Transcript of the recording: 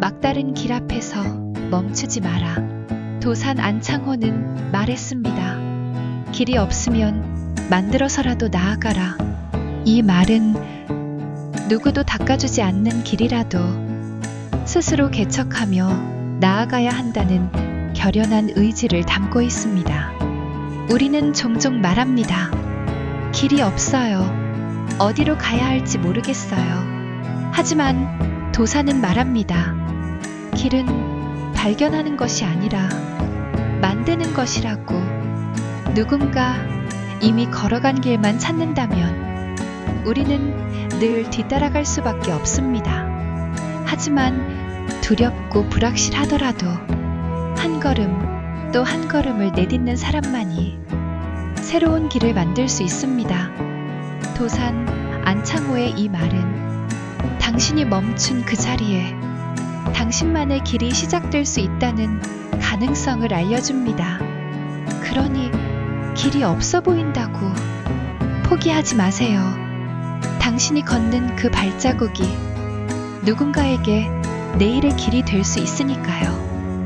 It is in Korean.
막다른 길 앞에서 멈추지 마라. 도산 안창호는 말했습니다. 길이 없으면 만들어서라도 나아가라. 이 말은 누구도 닦아주지 않는 길이라도 스스로 개척하며 나아가야 한다는 결연한 의지를 담고 있습니다. 우리는 종종 말합니다. 길이 없어요. 어디로 가야 할지 모르겠어요. 하지만 도사는 말합니다. 길은 발견하는 것이 아니라 만드는 것이라고 누군가 이미 걸어간 길만 찾는다면 우리는 늘 뒤따라갈 수밖에 없습니다. 하지만 두렵고 불확실하더라도 한 걸음 또 한 걸음을 내딛는 사람만이 새로운 길을 만들 수 있습니다. 도산 안창호의 이 말은 당신이 멈춘 그 자리에 당신만의 길이 시작될 수 있다는 가능성을 알려줍니다. 그러니 길이 없어 보인다고 포기하지 마세요. 당신이 걷는 그 발자국이 누군가에게 내일의 길이 될 수 있으니까요.